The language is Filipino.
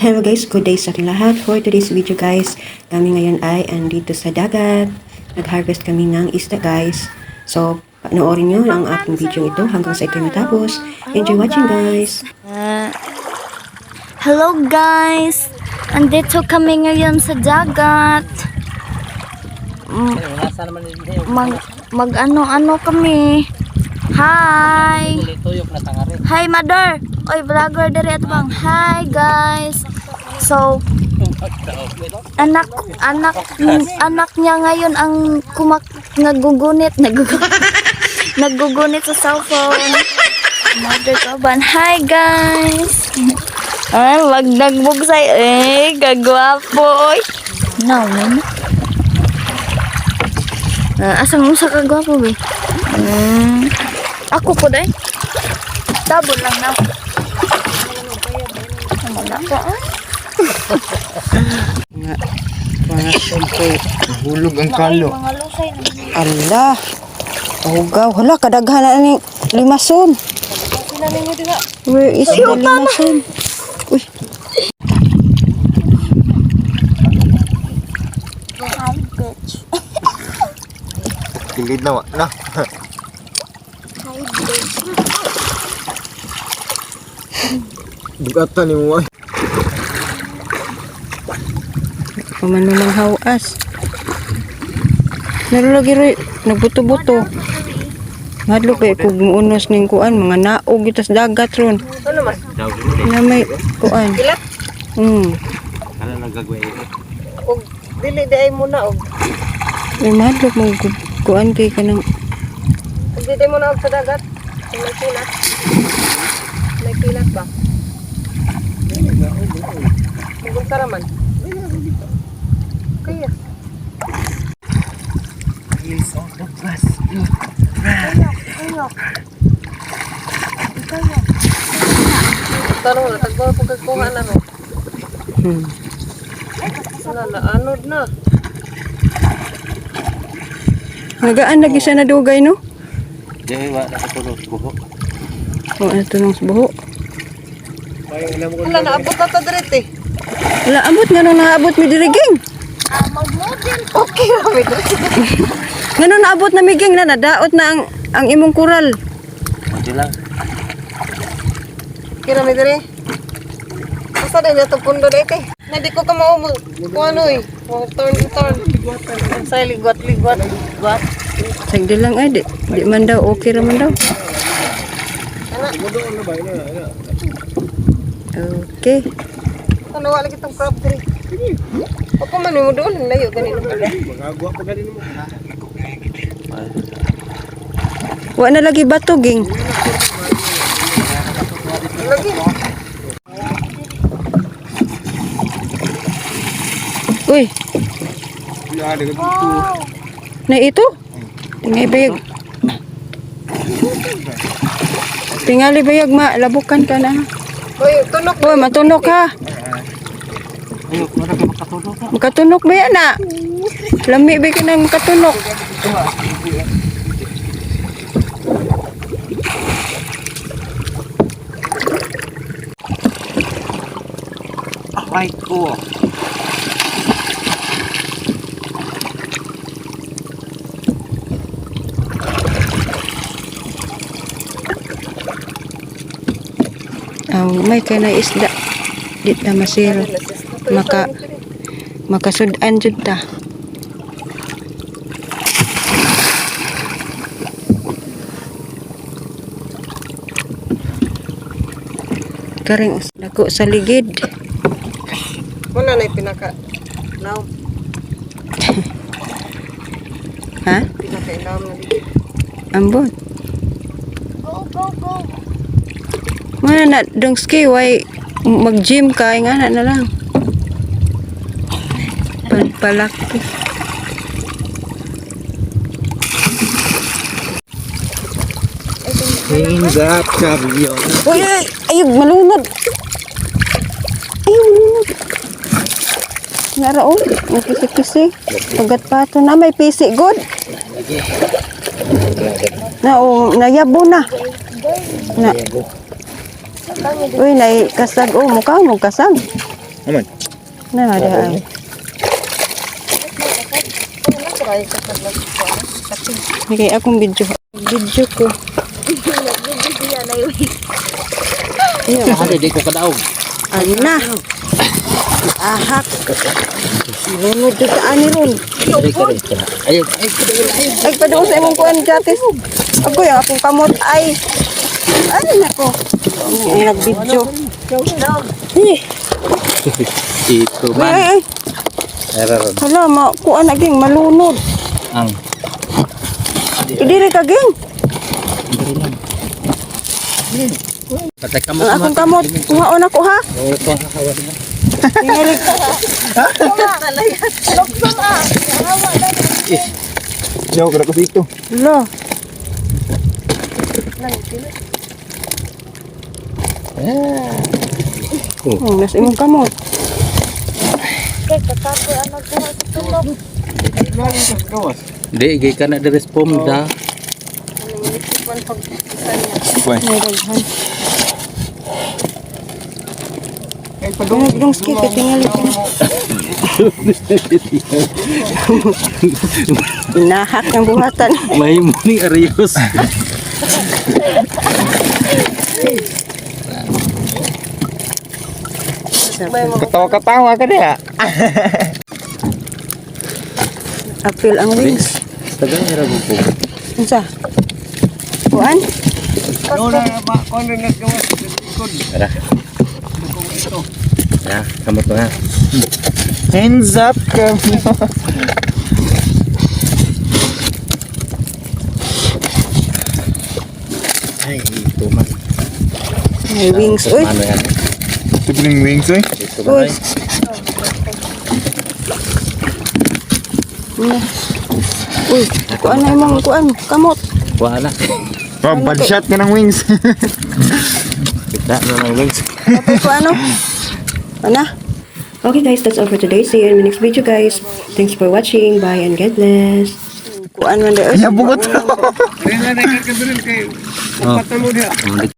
Hello guys, good day sa ating lahat. For today's video guys, kami ngayon ay andito sa dagat. Nag-harvest kami ng isda guys. So, panoorin nyo ang aking video ito hanggang sa ito matapos. Enjoy watching guys! Uh, hello guys! Andito kami ngayon sa dagat. Mm, Mag, mag ano-ano kami. Hi! Hi mother! Oy, vlogger dere at bang. Hi guys! So, anak anak anak niya ngayon ang kumak nagugunit nagugunit nagugunit sa cellphone. Mother kaban hi guys. Ay wag nagbugsay eh gagwapo oy. No man uh, asang usa ka gwapo be? Mm, ako po dai tabon lang na ah. Nga, mga siyempre, hulog ang kalo. mga lusay Ala, ugaw. Hala, kadaghan na ni limason. Where is the limason? Uy, Kilid na wa na. Bugatan ni mo ay. Pamanumang hawas. Narulagi rin, nagbuto-buto. Madlo kay kung muunos ning kuan, mga naog itas dagat ron. Na may kuan. Hmm. Ano nagagawin? Dili di ay muna og. May madlo mo kuan kay kanang Dili di muna og sa dagat. May kilat. May kilat ba? Kung karaman. Kaya. Tanong na, tagbaw po kagkuha na no. hmm. Wala na, anod na. Nagaan lagi sa nadugay no? Di wa na katulog buho. O ano to nung buho. Wala na, abot na to direct eh. Wala abot nga nung naabot mi diriging. Okay, kami direct. Nga nung naabot na miging na nadaot na ang ang imong kural. Hindi lang. Kira mi dire. Asa din na to pundo dito eh. Na di ko ka maumo. Kung ano eh. Kung turn turn. Sa ligot ligot. Ligot. Sagdi lang ay di, di man daw okay ra man daw. Okay. Ano wala kitang crop dire. Ako man mo doon layo ganito. Wa na lagi bato ging. Lagi. Uy. Na ito? Tingay bayag. Tingali bayag ma, labukan ka na. Hoy, tunok. Uy, matunok ha. Ayo, wala ka makatulog na. Makatunok ba yan na? Lami ba ka na makatunok? Ay ko. Aw, may kay na isda. Di ta masiro. Maka makasudan jud ta. Karing dako sa ligid. Wala na pinaka. Now, Ha? pinaka ilaw na dito. Ambot. go go go Mana na dong ski why mag-gym ka nga na lang. Pagpalaki. Hinggap sa riyo. Uy, ay, ayog, malunod. Ayog, malunod. Naraon, may kisi-kisi. Pagat pa ito na, may pisi, good. Na, oh, nayabo na. Na. Uy, nay kasag, oh, mukha mo kasag. Aman. Na ada ay. Okay, akong video. Video ko. Ada di ko kadaog. Ano na? Ahak. Lunod dito sa ani ron. Dari ka rin. Ayaw. Ay, padoon sa imong kuan jatis. Ako yung akong kamot ay. Ano na ko? Ang nag-video. Eh, Ito ay, man. ay, ay. Meron. Hala, ma, kuan aging malunod. Ang. Idiri ka ging. Patay ka mo. Ang akong kamot. Kuhaon ako ha. Oo, ito ang kawan mo. Tingali. Jauh kena ke situ. Lo. Oh, nasa imong kamot. Di, gay ka na dari spom da. May daghan. Ano yung ski ka tingali ka na. Inahak ng buhatan. May mo ni Arios. Ketawa-ketawa kan ya? Apil ang wings. Tagal ni Rabu po. Unsa? Kuan? Tara. Ya, kamu tuh ha. Hands up kami. Ay, itu mah. May wings. Uy, Ano yan? Bening wings eh. Ito ba? Uy. Kuan na imong kuan. Kamot. Wala. Oh, bad shot ka ng wings. Kita na lang wings. Kuan ano? Ana? Okay guys, that's all for today. See you in my next video guys. Thanks for watching. Bye and God bless. Kuan man de. Ya bugot. Oh.